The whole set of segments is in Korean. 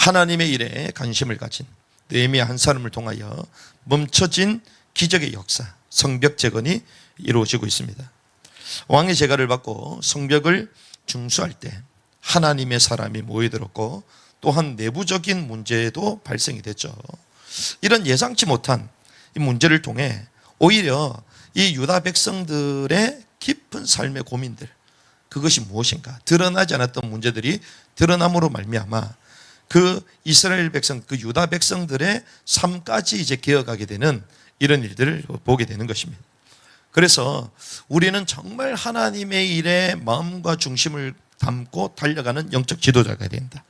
하나님의 일에 관심을 가진 느헤미야 한 사람을 통하여 멈춰진 기적의 역사, 성벽 재건이 이루어지고 있습니다. 왕의 제가를 받고 성벽을 중수할 때 하나님의 사람이 모여들었고 또한 내부적인 문제도 발생이 됐죠. 이런 예상치 못한 이 문제를 통해 오히려 이 유다 백성들의 깊은 삶의 고민들 그것이 무엇인가 드러나지 않았던 문제들이 드러남으로 말미암아 그 이스라엘 백성 그 유다 백성들의 삶까지 이제 기어가게 되는 이런 일들을 보게 되는 것입니다. 그래서 우리는 정말 하나님의 일에 마음과 중심을 담고 달려가는 영적 지도자가 된다.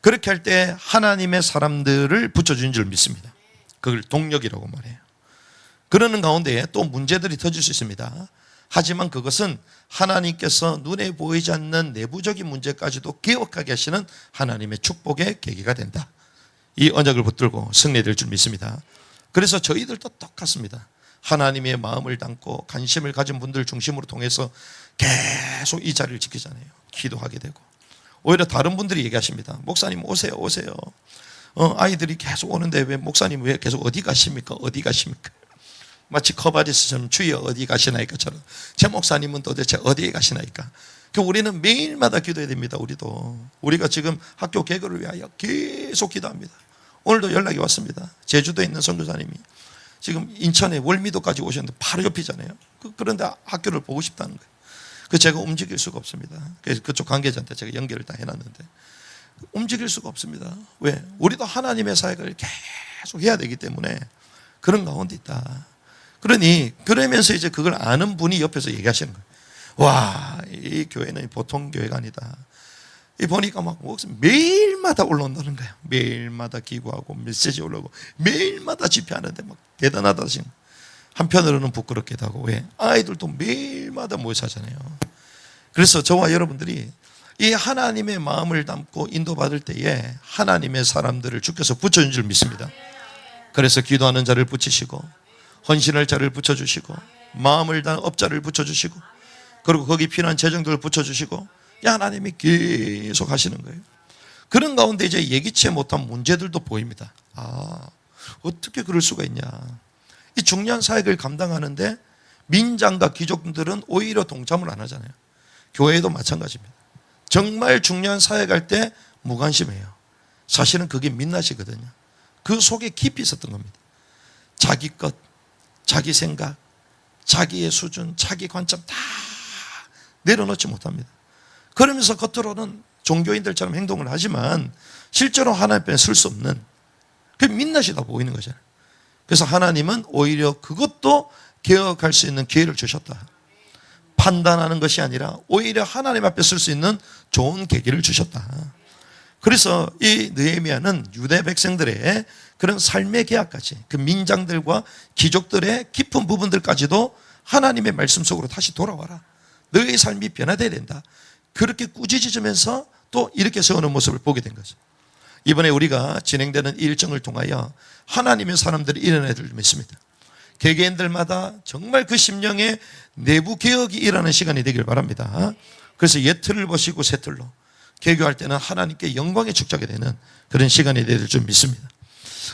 그렇게 할 때 하나님의 사람들을 붙여준 줄 믿습니다. 그걸 동력이라고 말해요. 그러는 가운데 또 문제들이 터질 수 있습니다. 하지만 그것은 하나님께서 눈에 보이지 않는 내부적인 문제까지도 기억하게 하시는 하나님의 축복의 계기가 된다. 이 언약을 붙들고 승리될 줄 믿습니다. 그래서 저희들도 똑같습니다. 하나님의 마음을 담고 관심을 가진 분들 중심으로 통해서 계속 이 자리를 지키잖아요. 기도하게 되고. 오히려 다른 분들이 얘기하십니다. 목사님 오세요, 오세요. 어, 아이들이 계속 오는데 왜 목사님 왜 계속 어디 가십니까? 어디 가십니까? 마치 커바디스처럼 주여 어디 가시나이까처럼 제 목사님은 도대체 어디에 가시나이까? 그 우리는 매일마다 기도해야 됩니다. 우리도 우리가 지금 학교 개교를 위하여 계속 기도합니다. 오늘도 연락이 왔습니다. 제주도에 있는 선교사님이 지금 인천에 월미도까지 오셨는데 바로 옆이잖아요. 그- 그런데 학교를 보고 싶다는 거예요. 그 제가 움직일 수가 없습니다. 그래서 그쪽 관계자한테 제가 연결을 다 해놨는데 움직일 수가 없습니다. 왜? 우리도 하나님의 사역을 계속 해야 되기 때문에 그런 가운데 있다. 그러니 그러면서 이제 그걸 아는 분이 옆에서 얘기하시는 거예요. 와, 이 교회는 보통 교회가 아니다. 이 보니까 막 매일마다 올라온다는 거예요. 매일마다 기구하고 메시지 올라오고 매일마다 집회하는데 막 대단하다 지금. 한편으로는 부끄럽기도 하고 왜 아이들도 매일마다 모여 사잖아요. 그래서 저와 여러분들이 이 하나님의 마음을 담고 인도받을 때에 하나님의 사람들을 주께서 붙여준 줄 믿습니다. 그래서 기도하는 자를 붙이시고 헌신할 자를 붙여주시고 마음을 다한 업자를 붙여주시고 그리고 거기 필요한 재정들을 붙여주시고 이 하나님이 계속 하시는 거예요. 그런 가운데 이제 예기치 못한 문제들도 보입니다. 아 어떻게 그럴 수가 있냐? 이 중요한 사역을 감당하는데 민장과 귀족들은 오히려 동참을 안 하잖아요. 교회도 마찬가지입니다. 정말 중요한 사역할 때 무관심해요. 사실은 그게 민낯이거든요. 그 속에 깊이 있었던 겁니다. 자기 것, 자기 생각, 자기의 수준, 자기 관점 다 내려놓지 못합니다. 그러면서 겉으로는 종교인들처럼 행동을 하지만 실제로 하나님 앞에 쓸수 없는 그 민낯이다 보이는 거잖아요. 그래서 하나님은 오히려 그것도 개혁할 수 있는 기회를 주셨다. 판단하는 것이 아니라 오히려 하나님 앞에 쓸 수 있는 좋은 계기를 주셨다. 그래서 이 느헤미야는 유대 백성들의 그런 삶의 계약까지 그 민장들과 귀족들의 깊은 부분들까지도 하나님의 말씀 속으로 다시 돌아와라. 너의 삶이 변화돼야 된다. 그렇게 꾸짖으면서 또 이렇게 세우는 모습을 보게 된 거죠. 이번에 우리가 진행되는 이 일정을 통하여 하나님의 사람들이 일어나야 될 믿습니다. 개개인들마다 정말 그 심령의 내부 개혁이 일어나는 시간이 되길 바랍니다. 그래서 옛 틀을 보시고 새 틀로 개교할 때는 하나님께 영광의 축적이 되는 그런 시간이 될줄 믿습니다.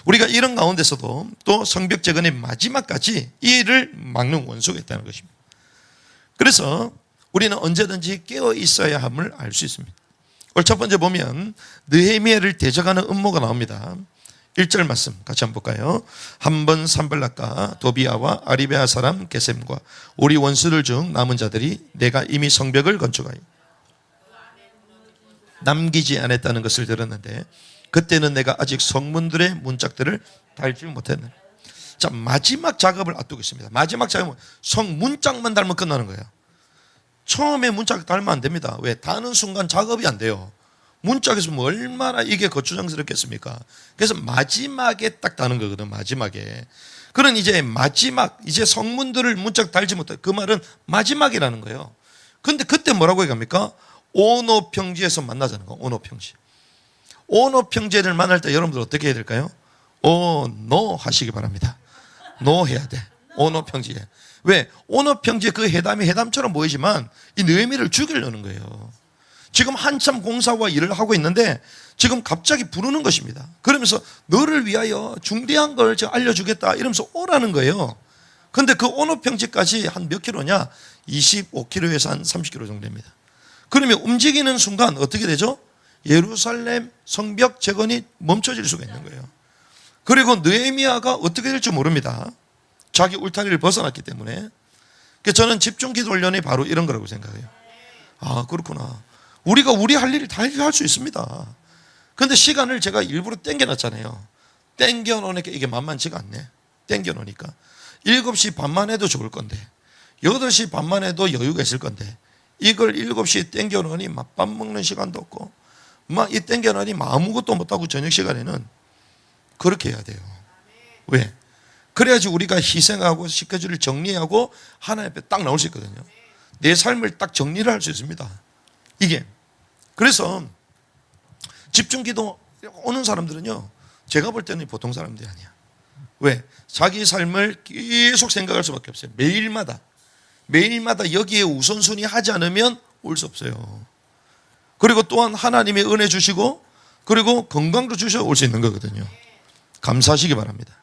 우리가 이런 가운데서도 또 성벽 재건의 마지막까지 이 일을 막는 원수가 있다는 것입니다. 그래서 우리는 언제든지 깨어 있어야 함을 알 수 있습니다. 오늘 첫 번째 보면 느헤미야를 대적하는 음모가 나옵니다. 1절 말씀 같이 한번 볼까요? 한 번 산발락과 도비아와 아리베아 사람 게셈과 우리 원수들 중 남은 자들이 내가 이미 성벽을 건축하여 남기지 않았다는 것을 들었는데 그때는 내가 아직 성문들의 문짝들을 달지 못했네. 자 마지막 작업을 앞두고 있습니다. 마지막 작업은 성 문짝만 달면 끝나는 거예요. 처음에 문짝 달면 안 됩니다. 왜? 다는 순간 작업이 안 돼요. 문짝에서 뭐 얼마나 이게 거추장스럽겠습니까? 그래서 마지막에 딱 다는 거거든, 마지막에. 그런 이제 마지막, 이제 성문들을 문짝 달지 못해. 그 말은 마지막이라는 거예요. 근데 그때 뭐라고 얘기합니까? 오노평지에서 만나자는 거, 오노평지. 오노평지를 만날 때 여러분들 어떻게 해야 될까요? 오, 노 하시기 바랍니다. 노 해야 돼. 오노평지에. 왜? 오노평지에 그 회담이 회담처럼 보이지만 이 느헤미를 죽이려는 거예요. 지금 한참 공사와 일을 하고 있는데 지금 갑자기 부르는 것입니다. 그러면서 너를 위하여 중대한 걸 제가 알려주겠다 이러면서 오라는 거예요. 근데 그 오노 평지까지 한 몇 킬로냐? 25킬로에서 한 30킬로 정도 됩니다. 그러면 움직이는 순간 어떻게 되죠? 예루살렘 성벽 재건이 멈춰질 수가 있는 거예요. 그리고 느헤미야가 어떻게 될지 모릅니다. 자기 울타리를 벗어났기 때문에. 그래서 저는 집중 기도 훈련이 바로 이런 거라고 생각해요. 아, 그렇구나. 우리가 우리 할 일을 다 할 수 있습니다. 근데 시간을 제가 일부러 땡겨 놨잖아요. 땡겨 놓으니까 이게 만만치가 않네. 땡겨 놓으니까. 7시 반만 해도 좋을 건데, 8시 반만 해도 여유가 있을 건데, 이걸 7시에 땡겨 놓으니 막밥 먹는 시간도 없고, 막 이 땡겨 놓으니 막 아무것도 못하고 저녁 시간에는 그렇게 해야 돼요. 왜? 그래야지 우리가 희생하고 스케줄을 정리하고 하나님 앞에 딱 나올 수 있거든요. 내 삶을 딱 정리를 할 수 있습니다. 이게. 그래서 집중 기도 오는 사람들은요, 제가 볼 때는 보통 사람들이 아니야. 왜? 자기 삶을 계속 생각할 수 밖에 없어요. 매일마다. 매일마다 여기에 우선순위 하지 않으면 올 수 없어요. 그리고 또한 하나님의 은혜 주시고, 그리고 건강도 주셔 올 수 있는 거거든요. 감사하시기 바랍니다.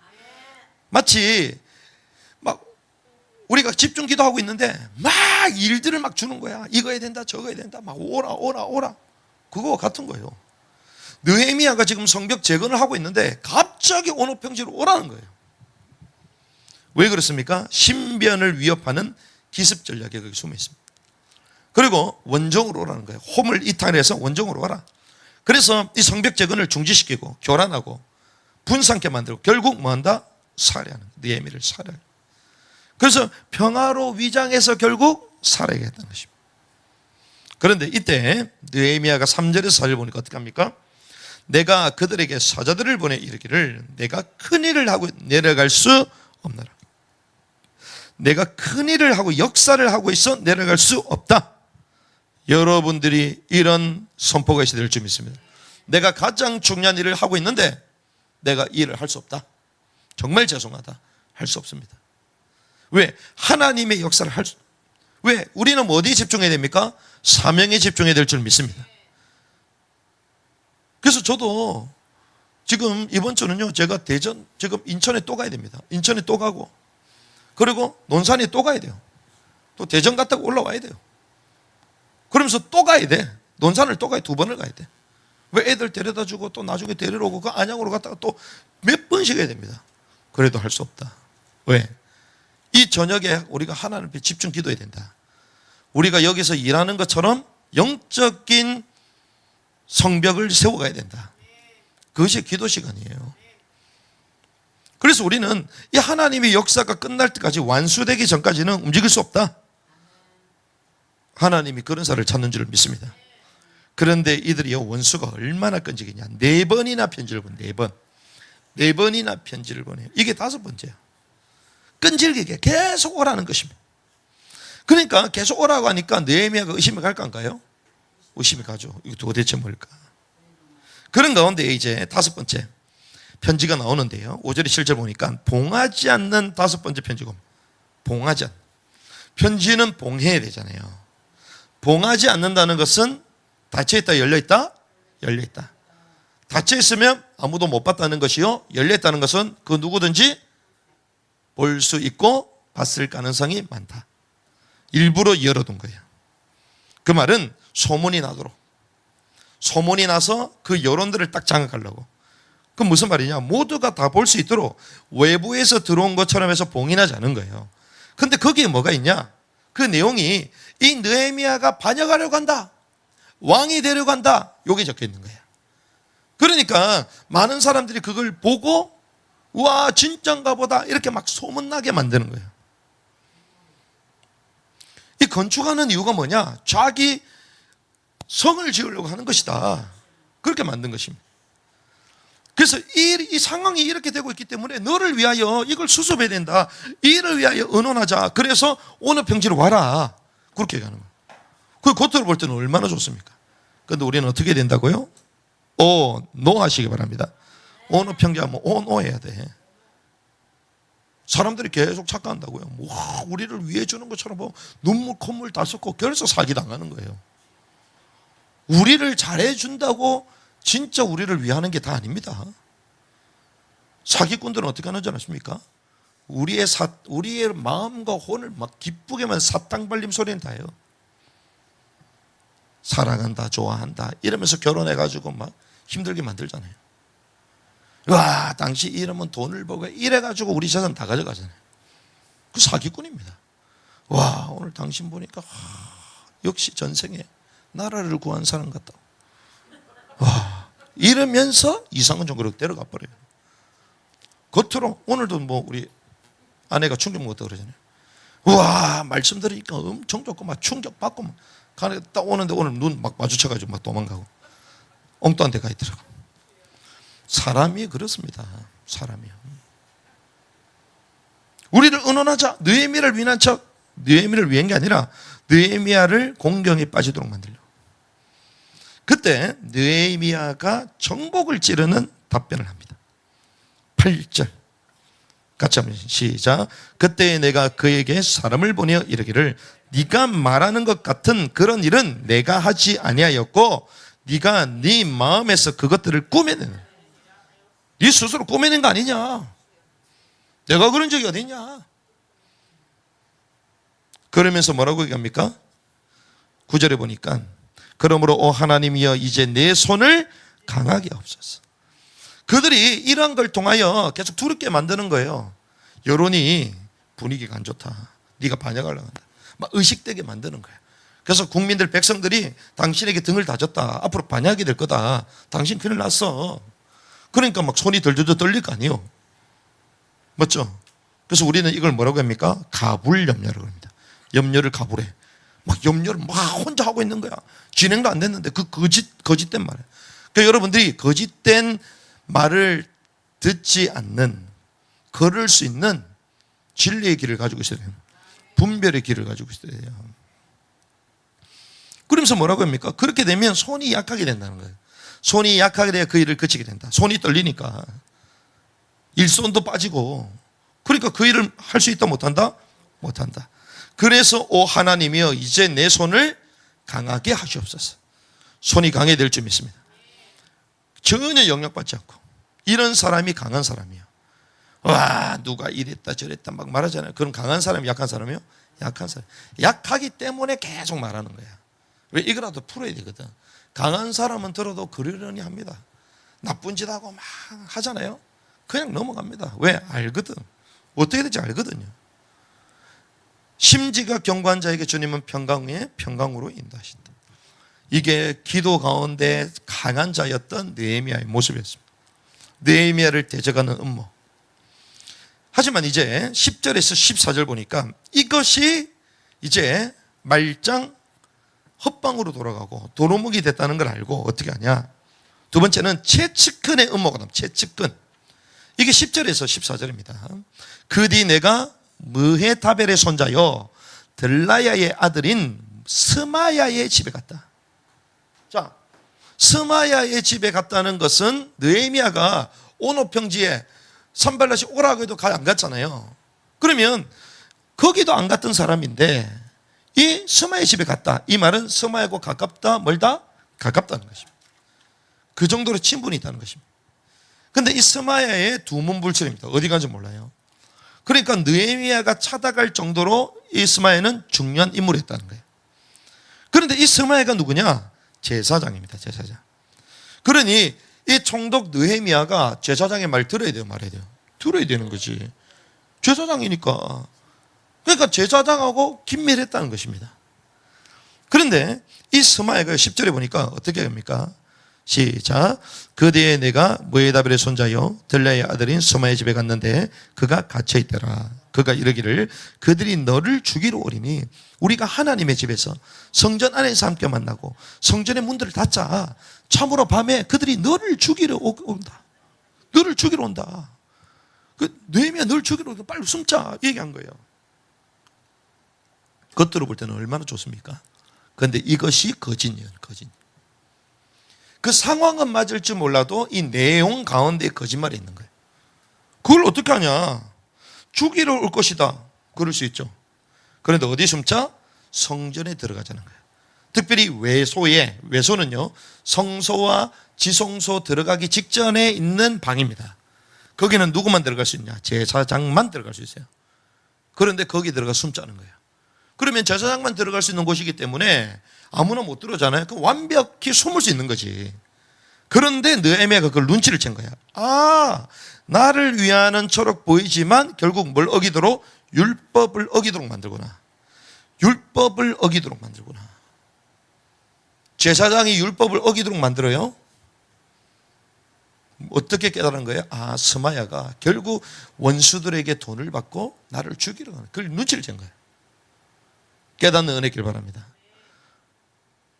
마치 막 우리가 집중 기도하고 있는데 막 일들을 막 주는 거야. 이거 해야 된다, 저거 해야 된다. 막 오라, 오라, 오라. 그거 같은 거예요. 느헤미야가 지금 성벽 재건을 하고 있는데 갑자기 오노 평지로 오라는 거예요. 왜 그렇습니까? 신변을 위협하는 기습 전략이 거기 숨어 있습니다. 그리고 원정으로 오라는 거예요. 홈을 이탈해서 원정으로 와라. 그래서 이 성벽 재건을 중지시키고 교란하고 분산케 만들고 결국 뭐 한다? 살해하는 느헤미를 살해. 그래서 평화로 위장해서 결국 살해하게 했다는 것입니다. 그런데 이때 느헤미야가 3절에서 살을 보니까 어떻게 합니까? 내가 그들에게 사자들을 보내 이르기를 내가 큰 일을 하고 내려갈 수 없노라. 내가 큰 일을 하고 역사를 하고 있어 내려갈 수 없다. 여러분들이 이런 선포가 있어야 될 줄 믿습니다. 내가 가장 중요한 일을 하고 있는데 내가 이 일을 할 수 없다. 정말 죄송하다. 할 수 없습니다. 왜? 하나님의 역사를 할 수, 왜? 우리는 뭐 어디에 집중해야 됩니까? 사명에 집중해야 될 줄 믿습니다. 그래서 저도 지금 이번 주는요, 제가 대전, 지금 인천에 또 가야 됩니다. 인천에 또 가고, 그리고 논산에 또 가야 돼요. 또 대전 갔다가 올라와야 돼요. 그러면서 또 가야 돼. 논산을 또 가야 두 번을 가야 돼. 왜 애들 데려다 주고 또 나중에 데리러 오고 그 안양으로 갔다가 또 몇 번씩 해야 됩니다. 그래도 할 수 없다. 왜? 이 저녁에 우리가 하나님 앞에 집중 기도해야 된다. 우리가 여기서 일하는 것처럼 영적인 성벽을 세워가야 된다. 그것이 기도 시간이에요. 그래서 우리는 이 하나님의 역사가 끝날 때까지 완수되기 전까지는 움직일 수 없다. 하나님이 그런 사람을 찾는 줄 믿습니다. 그런데 이들이 원수가 얼마나 끈질기냐. 네 번이나 편지를 본, 네 번. 네 번이나 편지를 보내요. 이게 다섯 번째야. 끈질기게 계속 오라는 것입니다. 그러니까 계속 오라고 하니까 느헤미야가 의심이 갈까 안 가요? 의심이 가죠. 이거 도대체 뭘까? 그런 가운데 이제 다섯 번째 편지가 나오는데요. 5절에 실절 보니까 봉하지 않는 다섯 번째 편지고 봉하지 않. 편지는 봉해야 되잖아요. 봉하지 않는다는 것은 닫혀 있다 열려 있다 열려 있다. 닫혀 있으면 아무도 못 봤다는 것이요. 열려 있다는 것은 그 누구든지 볼 수 있고 봤을 가능성이 많다. 일부러 열어둔 거예요. 그 말은 소문이 나도록 소문이 나서 그 여론들을 딱 장악하려고. 그 무슨 말이냐? 모두가 다 볼 수 있도록 외부에서 들어온 것처럼 해서 봉인하지 않은 거예요. 근데 거기에 뭐가 있냐? 그 내용이 이 느헤미야가 반역하려고 한다. 왕이 되려고 한다. 요게 적혀 있는 거예요. 그러니까 많은 사람들이 그걸 보고 와 진짠가 보다 이렇게 막 소문나게 만드는 거예요. 이 건축하는 이유가 뭐냐? 자기 성을 지으려고 하는 것이다. 그렇게 만든 것입니다. 그래서 이, 이 상황이 이렇게 되고 있기 때문에 너를 위하여 이걸 수습해야 된다. 이를 위하여 의논하자. 그래서 오늘 평지로 와라. 그렇게 얘기하는 거예요. 그 겉으로 볼 때는 얼마나 좋습니까? 근데 우리는 어떻게 된다고요? 오, 노 하시기 바랍니다. 어느 평지하면 오, 노 해야 돼. 사람들이 계속 착각한다고요. 뭐, 와, 우리를 위해 주는 것처럼 뭐 눈물, 콧물 다 쏟고 결서 사기 당하는 거예요. 우리를 잘해준다고 진짜 우리를 위하는 게 다 아닙니다. 사기꾼들은 어떻게 하는 줄 아십니까? 우리의 사, 우리의 마음과 혼을 막 기쁘게만 사탕 발림 소리는 다요. 사랑한다, 좋아한다 이러면서 결혼해 가지고 막 힘들게 만들잖아요. 와, 당시 이러면 돈을 벌고 이래 가지고 우리 재산 다 가져가잖아요. 그 사기꾼입니다. 와, 오늘 당신 보니까 하, 역시 전생에 나라를 구한 사람 같다. 와, 이러면서 이상한 종교로 데려가 버려요. 겉으로 오늘도 뭐 우리 아내가 충격 먹었다 그러잖아요. 와 말씀 들으니까 엄청 좋고 막 충격 받고 막 가는 딱 오는데 오늘 눈 막 마주쳐가지고 막 도망가고 엉뚱한 데 가 있더라고. 사람이 그렇습니다. 사람이요. 우리를 은원하자 느헤미야를 위한 척 느헤미야를 위한 게 아니라 느헤미야를 공경에 빠지도록 만들려. 그때 느헤미야가 정복을 찌르는 답변을 합니다. 8절. 같이 한번 시작. 그때 내가 그에게 사람을 보내어 이르기를 네가 말하는 것 같은 그런 일은 내가 하지 아니하였고 네가 네 마음에서 그것들을 꾸며내는. 네 스스로 꾸며낸 거 아니냐? 내가 그런 적이 어딨냐? 그러면서 뭐라고 얘기합니까? 구절에 보니까 그러므로 오 하나님이여 이제 내 손을 강하게 없소서 그들이 이러한 걸 통하여 계속 두렵게 만드는 거예요. 여론이 분위기가 안 좋다. 네가 반역하려고 한다. 막 의식되게 만드는 거예요. 그래서 국민들 백성들이 당신에게 등을 다졌다. 앞으로 반역이 될 거다. 당신 큰일 났어. 그러니까 막 손이 덜덜덜 떨릴 거 아니에요. 맞죠? 그래서 우리는 이걸 뭐라고 합니까? 가불 염려라고 합니다. 염려를 가불해. 막 염려를 막 혼자 하고 있는 거야. 진행도 안 됐는데 그 거짓 거짓된 말이에요. 그러니까 여러분들이 거짓된 말을 듣지 않는 걸을 수 있는 진리의 길을 가지고 있어야 돼요. 분별의 길을 가지고 있어야 돼요. 그러면서 뭐라고 합니까? 그렇게 되면 손이 약하게 된다는 거예요. 손이 약하게 돼야 그 일을 그치게 된다. 손이 떨리니까 일손도 빠지고 그러니까 그 일을 할 수 있다 못한다? 못한다. 그래서 오 하나님이여 이제 내 손을 강하게 하시옵소서. 손이 강해질 줄 믿습니다. 전혀 영향받지 않고 이런 사람이 강한 사람이야. 와 누가 이랬다 저랬다 막 말하잖아요. 그럼 강한 사람이 약한 사람이요? 약한 사람. 약하기 때문에 계속 말하는 거야. 왜 이거라도 풀어야 되거든. 강한 사람은 들어도 그러려니 합니다. 나쁜 짓 하고 막 하잖아요. 그냥 넘어갑니다. 왜 알거든. 어떻게 될지 알거든요. 심지가 경관 자에게 주님은 평강에 평강으로 인도하신다. 이게 기도 가운데 강한 자였던 느헤미야의 모습이었습니다. 느헤미야를 대적하는 음모. 하지만 이제 10절에서 14절 보니까 이것이 이제 말짱 헛방으로 돌아가고 도루묵이 됐다는 걸 알고 어떻게 하냐? 두 번째는 채측근의 음모가 나옵니다. 채측근. 이게 10절에서 14절입니다. 그 뒤 내가 무헤타벨의 손자여 들라야의 아들인 스마야의 집에 갔다. 자, 스마야의 집에 갔다는 것은 느헤미야가 오노 평지에 산발라시 오라고 해도 안 갔잖아요. 그러면 거기도 안 갔던 사람인데 이 스마야 집에 갔다. 이 말은 스마야고 가깝다, 멀다? 가깝다는 것입니다. 그 정도로 친분이 있다는 것입니다. 근데 이 스마야의 두문불출입니다. 어디 간지 몰라요. 그러니까 느헤미야가 찾아갈 정도로 이 스마야는 중요한 인물이었다는 거예요. 그런데 이 스마야가 누구냐? 제사장입니다. 제사장. 그러니 이 총독 느헤미야가 제사장의 말 들어야 돼요, 말해야 돼요. 들어야 되는 거지. 제사장이니까. 그러니까 제사장하고 긴밀했다는 것입니다. 그런데 이 스마야가 10절에 보니까 어떻게 합니까? 시작. 그 뒤에 내가 모에다벨의 손자여 들라의 아들인 스마의 집에 갔는데 그가 갇혀 있더라. 그가 이르기를 그들이 너를 죽이러 오리니 우리가 하나님의 집에서 성전 안에서 함께 만나고 성전의 문들을 닫자. 참으로 밤에 그들이 너를 죽이러 오- 온다. 너를 죽이러 온다. 그 뇌면 널 죽이러 온다. 빨리 숨자. 얘기한 거예요. 겉으로 볼 때는 얼마나 좋습니까? 그런데 이것이 거짓이에요. 거짓. 그 상황은 맞을 줄 몰라도 이 내용 가운데 거짓말이 있는 거예요. 그걸 어떻게 하냐? 죽이러 올 것이다. 그럴 수 있죠. 그런데 어디 숨자? 성전에 들어가자는 거예요. 특별히 외소에 외소는요 성소와 지성소 들어가기 직전에 있는 방입니다. 거기는 누구만 들어갈 수 있냐? 제사장만 들어갈 수 있어요. 그런데 거기 들어가 숨자는 거예요. 그러면 제사장만 들어갈 수 있는 곳이기 때문에 아무나 못 들어오잖아요. 그 완벽히 숨을 수 있는 거지. 그런데 느헤미야가 그걸 눈치를 챈 거야. 아, 나를 위하는 초록 보이지만 결국 뭘 어기도록 율법을 어기도록 만들구나. 율법을 어기도록 만들구나. 제사장이 율법을 어기도록 만들어요. 어떻게 깨달은 거예요? 아, 스마야가 결국 원수들에게 돈을 받고 나를 죽이려 하는 그걸 눈치를 챈 거예요. 깨닫는 은혜길 바랍니다.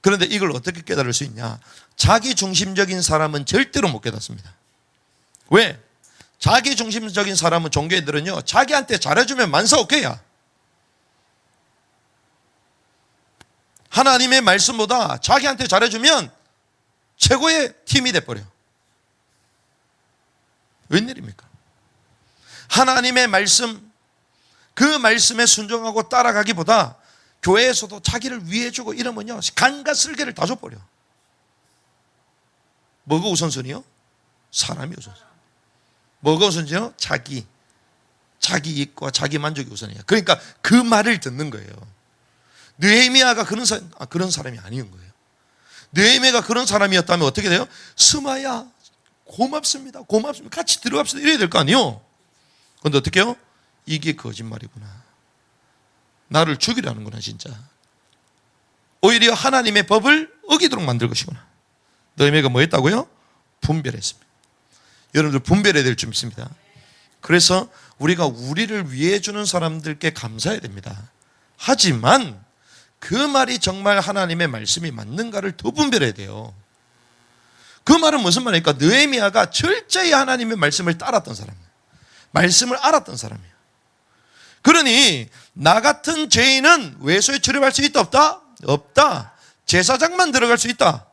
그런데 이걸 어떻게 깨달을 수 있냐? 자기 중심적인 사람은 절대로 못 깨닫습니다. 왜? 자기 중심적인 사람은 종교인들은요, 자기한테 잘해주면 만사 오케이야. 하나님의 말씀보다 자기한테 잘해주면 최고의 팀이 돼버려. 웬일입니까? 하나님의 말씀, 그 말씀에 순종하고 따라가기보다 교회에서도 자기를 위해주고 이러면요, 간과 쓸개를 다 줘버려. 뭐가 우선순위요? 사람이 우선순위. 뭐가 우선순위요? 자기. 자기 이익과 자기 만족이 우선이야. 그러니까 그 말을 듣는 거예요. 느헤미야가 그런 사 아, 그런 사람이 아닌 거예요. 느헤미야가 그런 사람이었다면 어떻게 돼요? 스마야 고맙습니다. 고맙습니다. 같이 들어갑시다. 이래야 될 거 아니요? 근데 어떻게 해요? 이게 거짓말이구나. 나를 죽이라는구나, 진짜. 오히려 하나님의 법을 어기도록 만들 것이구나. 너희가 뭐 했다고요? 분별했습니다. 여러분들 분별해야 될점 있습니다. 그래서 우리가 우리를 위해 주는 사람들께 감사해야 됩니다. 하지만 그 말이 정말 하나님의 말씀이 맞는가를 더 분별해야 돼요. 그 말은 무슨 말입니까? 느헤미야가 철저히 하나님의 말씀을 따랐던 사람이에요. 말씀을 알았던 사람이에요. 그러니 나 같은 죄인은 외소에 출입할 수 있다 없다? 없다. 제사장만 들어갈 수 있다.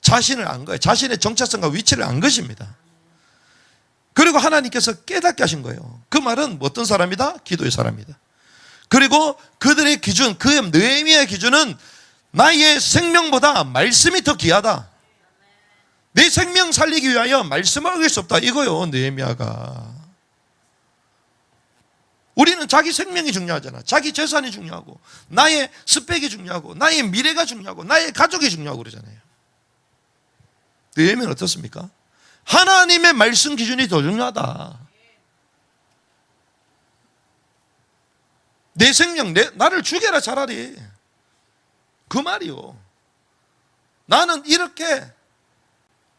자신을 안 거예요. 자신의 정체성과 위치를 안 것입니다. 그리고 하나님께서 깨닫게 하신 거예요. 그 말은 어떤 사람이다? 기도의 사람이다. 그리고 그들의 기준, 그 느헤미야의 기준은 나의 생명보다 말씀이 더 귀하다. 내 생명 살리기 위하여 말씀을 어길 수 없다. 이거요, 느헤미야가. 우리는 자기 생명이 중요하잖아. 자기 재산이 중요하고, 나의 스펙이 중요하고, 나의 미래가 중요하고, 나의 가족이 중요하고 그러잖아요. 느헤미야는 어떻습니까? 하나님의 말씀 기준이 더 중요하다. 내 생명, 내, 나를 죽여라 차라리. 그 말이요. 나는 이렇게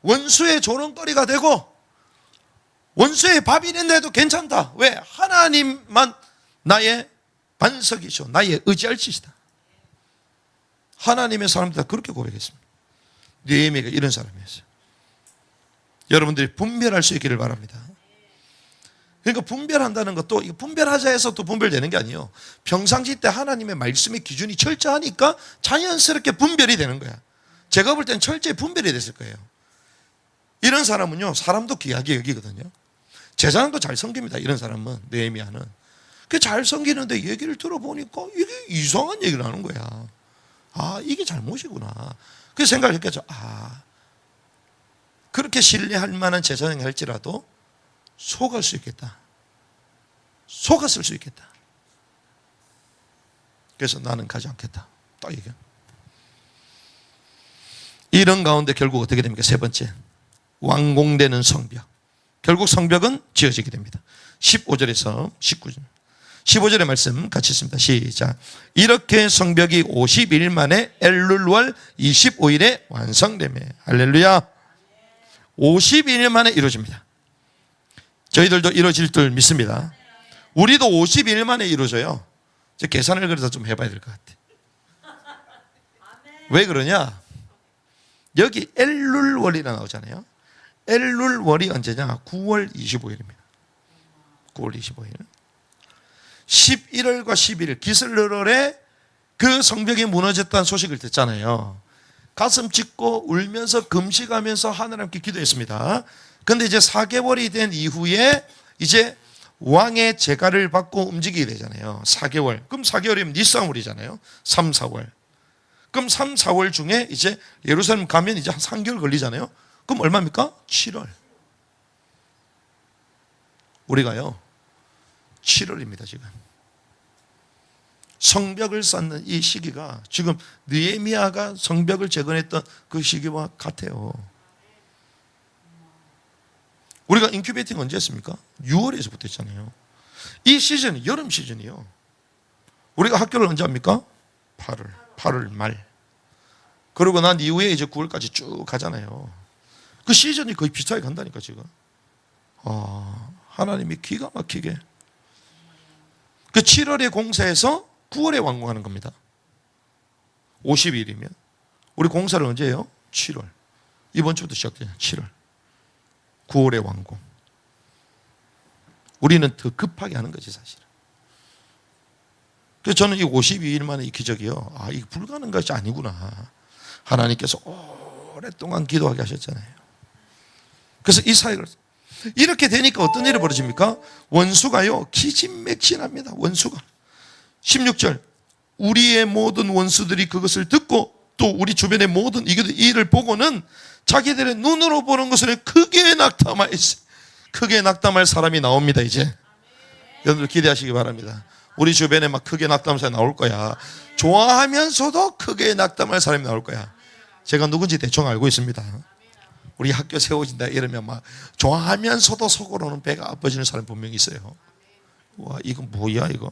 원수의 조롱거리가 되고 원수의 밥이 된데도 괜찮다. 왜? 하나님만 나의 반석이죠. 나의 의지할 짓이다. 하나님의 사람들 다 그렇게 고백했습니다. 느헤미가 이런 사람이었어요. 여러분들이 분별할 수 있기를 바랍니다. 그러니까 분별한다는 것도 분별하자 해서 또 분별되는 게 아니에요. 평상시 때 하나님의 말씀의 기준이 철저하니까 자연스럽게 분별이 되는 거야. 제가 볼 땐 철저히 분별이 됐을 거예요. 이런 사람은요, 사람도 귀하게 여기거든요. 제사장도 잘 섬깁니다. 이런 사람은, 느헤미야는. 그잘 섬기는데 얘기를 들어보니까 이게 이상한 얘기를 하는 거야. 아, 이게 잘못이구나. 그 생각을 했겠죠. 아, 그렇게 신뢰할 만한 제사장이 할지라도 속을 수 있겠다. 속았을 수 있겠다. 그래서 나는 가지 않겠다. 딱 얘기해. 이런 가운데 결국 어떻게 됩니까? 세 번째. 완공되는 성벽. 결국 성벽은 지어지게 됩니다. 15절에서 19절. 15절의 말씀 같이 있습니다. 시작. 이렇게 성벽이 50일 만에 엘룰월 25일에 완성되며 할렐루야. 52일 만에 이루어집니다. 저희들도 이루어질 줄 믿습니다. 우리도 52일 만에 이루어져요. 제 계산을 그래서 좀 해봐야 될 것 같아. 왜 그러냐? 여기 엘룰월이라 나오잖아요. 엘룰 월이 언제냐? 9월 25일입니다. 9월 25일. 11월과 11일 기슬르월에 그 성벽이 무너졌다는 소식을 듣잖아요. 가슴 찢고 울면서 금식하면서 하나님께 기도했습니다. 근데 이제 4개월이 된 이후에 이제 왕의 재가를 받고 움직이게 되잖아요. 4개월. 그럼 4개월이면 니스아물이잖아요. 3, 4월. 그럼 3, 4월 중에 이제 예루살렘 가면 이제 한 3개월 걸리잖아요. 그럼 얼마입니까? 7월. 우리가요. 7월입니다, 지금. 성벽을 쌓는 이 시기가 지금 느헤미야가 성벽을 재건했던 그 시기와 같아요. 우리가 인큐베이팅 언제 했습니까? 6월에서부터 했잖아요. 이 시즌이 여름 시즌이요. 우리가 학교를 언제 합니까? 8월, 8월 말. 그러고 난 이후에 이제 9월까지 쭉 가잖아요. 그 시즌이 거의 비슷하게 간다니까 지금. 아, 하나님이 기가 막히게. 그 7월에 공사해서 9월에 완공하는 겁니다. 50일이면. 우리 공사를 언제 해요? 7월. 이번 주부터 시작돼요. 7월. 9월에 완공. 우리는 더 급하게 하는 거지 사실은. 그래서 저는 이 52일 만에 이 기적이요. 아, 이게 불가능한 것이 아니구나. 하나님께서 오랫동안 기도하게 하셨잖아요. 그래서 이 사역을 이렇게 되니까 어떤 일이 벌어집니까? 원수가요 기진맥진합니다. 원수가 16절 우리의 모든 원수들이 그것을 듣고 또 우리 주변의 모든 이 일을 보고는 자기들의 눈으로 보는 것을 크게 낙담하였어요. 크게 낙담할 사람이 나옵니다. 이제 여러분들 기대하시기 바랍니다. 우리 주변에 막 크게 낙담할 사람이 나올 거야. 좋아하면서도 크게 낙담할 사람이 나올 거야. 제가 누군지 대충 알고 있습니다. 우리 학교 세워진다 이러면 막 좋아하면서도 속으로는 배가 아파지는 사람 분명히 있어요. 와, 이거 뭐야, 이거?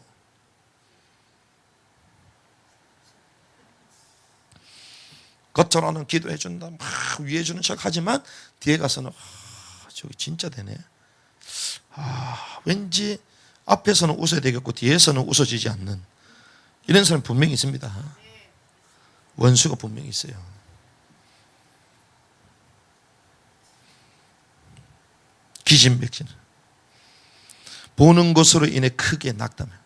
겉으로는 기도해 준다, 막 위해 주는 척 하지만 뒤에 가서는 아, 저기 진짜 되네. 아, 왠지 앞에서는 웃어야 되겠고 뒤에서는 웃어지지 않는 이런 사람 분명히 있습니다. 원수가 분명히 있어요. 기진맥진. 보는 것으로 인해 크게 낙담해요.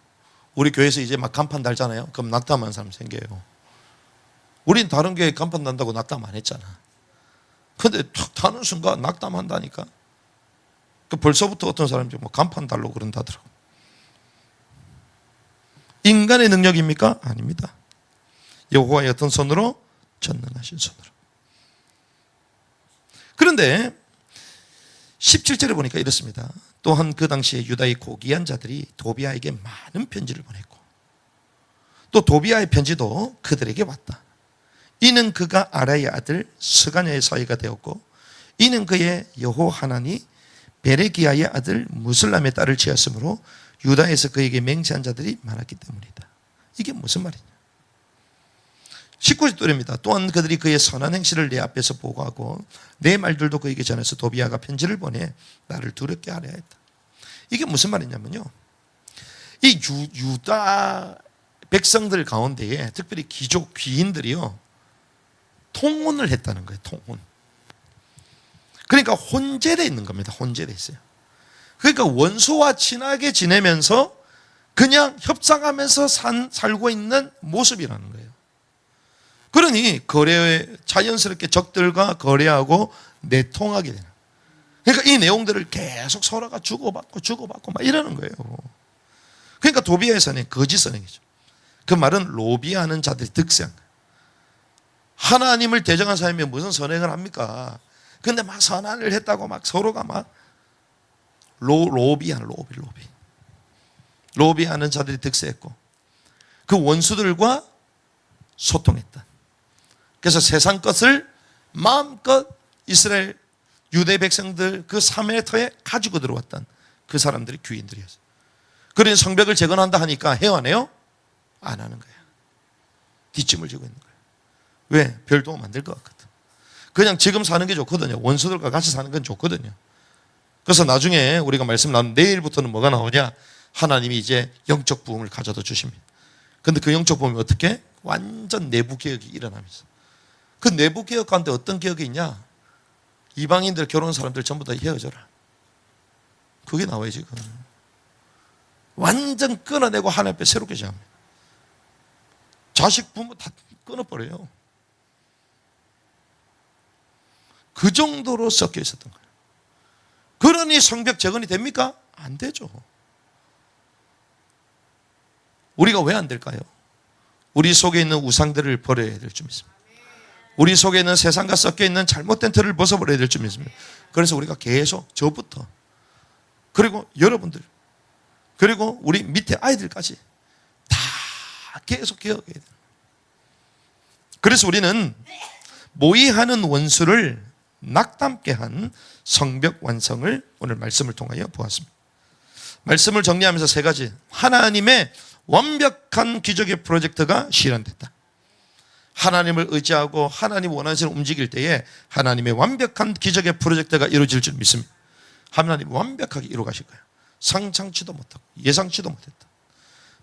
우리 교회에서 이제 막 간판 달잖아요. 그럼 낙담한 사람 생겨요. 우린 다른 교회 간판 단다고 낙담 안 했잖아. 근데 탁 타는 순간 낙담한다니까. 그 벌써부터 어떤 사람들이 뭐 간판 달라고 그런다더라고. 인간의 능력입니까? 아닙니다. 여호와의 어떤 손으로? 전능하신 손으로. 그런데 17절에 보니까 이렇습니다. 또한 그 당시에 유다의 고귀한 자들이 도비아에게 많은 편지를 보냈고 또 도비아의 편지도 그들에게 왔다. 이는 그가 아라의 아들 스가냐의 사이가 되었고 이는 그의 여호 하나니 베레기야의 아들 무슬람의 딸을 지었으므로 유다에서 그에게 맹세한 자들이 많았기 때문이다. 이게 무슨 말이냐? 19절입니다. 또한 그들이 그의 선한 행실을 내 앞에서 보고하고 내 말들도 그에게 전해서 도비아가 편지를 보내 나를 두렵게 하려 했다. 이게 무슨 말이냐면요. 이 유, 유다 백성들 가운데에 특별히 귀족 귀인들이요. 통혼을 했다는 거예요. 통혼. 그러니까 혼재돼 있는 겁니다. 혼재돼 있어요. 그러니까 원수와 친하게 지내면서 그냥 협상하면서 산, 살고 있는 모습이라는 거예요. 그러니 거래 자연스럽게 적들과 거래하고 내통하게 되는. 그러니까 이 내용들을 계속 서로가 주고받고 주고받고 막 이러는 거예요. 그러니까 도비아에서는 거짓 선행이죠. 그 말은 로비하는 자들이 득세한. 하나님을 대적한 사람이 무슨 선행을 합니까? 근데 막 선한을 했다고 막 서로가 막 로, 로비하는 로비 로비 로비하는 자들이 득세했고 그 원수들과 소통했다. 그래서 세상 것을 마음껏 이스라엘 유대 백성들 그 사메터에 가지고 들어왔던 그 사람들이 귀인들이었어요. 그러니 성벽을 재건한다 하니까 해요 안 하는 거야. 뒷짐을 지고 있는 거야. 왜? 별 도움 안될것 같거든. 그냥 지금 사는 게 좋거든요. 원수들과 같이 사는 건 좋거든요. 그래서 나중에 우리가 말씀 나눈 내일부터는 뭐가 나오냐? 하나님이 이제 영적 부흥을 가져다 주십니다. 근데 그 영적 부흥이 어떻게? 완전 내부 개혁이 일어나면서. 그 내부 개혁 가운데 어떤 개혁이 있냐? 이방인들 결혼 사람들 전부 다 헤어져라. 그게 나와요 지금. 완전 끊어내고 하나님 앞에 새롭게 시작합니다. 자식 부모 다 끊어버려요. 그 정도로 섞여 있었던 거예요. 그러니 성벽 재건이 됩니까? 안 되죠. 우리가 왜 안 될까요? 우리 속에 있는 우상들을 버려야 될 줄 믿습니다. 우리 속에 있는 세상과 섞여 있는 잘못된 틀을 벗어버려야 될줄 믿습니다. 그래서 우리가 계속 저부터 그리고 여러분들 그리고 우리 밑에 아이들까지 다 계속 기억해야 돼요. 그래서 우리는 모의하는 원수를 낙담케 한 성벽 완성을 오늘 말씀을 통하여 보았습니다. 말씀을 정리하면서 세 가지. 하나님의 완벽한 기적의 프로젝트가 실현됐다. 하나님을 의지하고 하나님 원하시는 움직일 때에 하나님의 완벽한 기적의 프로젝트가 이루어질 줄 믿습니다. 하나님 완벽하게 이루어 가실 거예요. 상상치도 못하고 예상치도 못했다.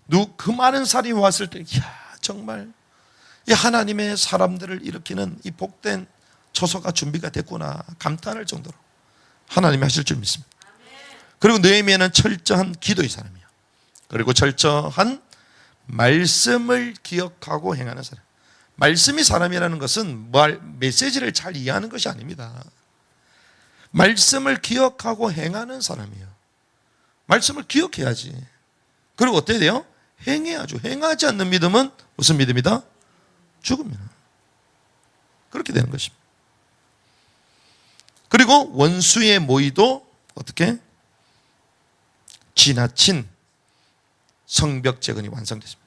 누 그 많은 사람이 왔을 때, 야 정말 이 하나님의 사람들을 일으키는 이 복된 초소가 준비가 됐구나 감탄할 정도로 하나님이 하실 줄 믿습니다. 그리고 느헤미야는 철저한 기도의 사람이에요. 그리고 철저한 말씀을 기억하고 행하는 사람. 말씀이 사람이라는 것은 말, 메시지를 잘 이해하는 것이 아닙니다. 말씀을 기억하고 행하는 사람이에요. 말씀을 기억해야지. 그리고 어때야 돼요? 행해야죠. 행하지 않는 믿음은 무슨 믿음이다? 죽음이다. 그렇게 되는 것입니다. 그리고 원수의 모의도 어떻게? 지나친 성벽 재건이 완성됐습니다.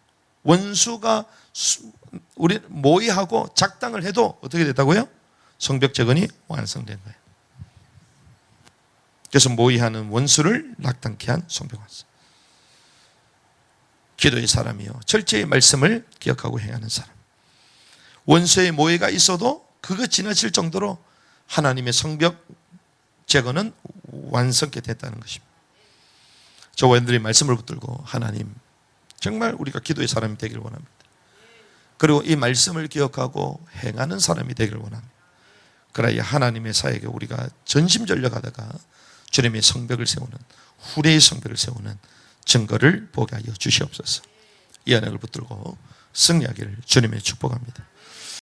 원수가 수- 우리 모의하고 작당을 해도 어떻게 됐다고요? 성벽 재건이 완성된 거예요. 그래서 모의하는 원수를 낙당케 한 성벽 완성. 기도의 사람이요. 철저히 말씀을 기억하고 행하는 사람. 원수의 모의가 있어도 그거 지나칠 정도로 하나님의 성벽 재건은 완성케 됐다는 것입니다. 저 원들이 말씀을 붙들고 하나님 정말 우리가 기도의 사람이 되길 원합니다. 그리고 이 말씀을 기억하고 행하는 사람이 되길 원합니다. 그래야 하나님의 사역에 우리가 전심전력하다가 주님의 성벽을 세우는 후레의 성벽을 세우는 증거를 보게 하여 주시옵소서. 이 언약을 붙들고 승리하기를 주님의 축복합니다.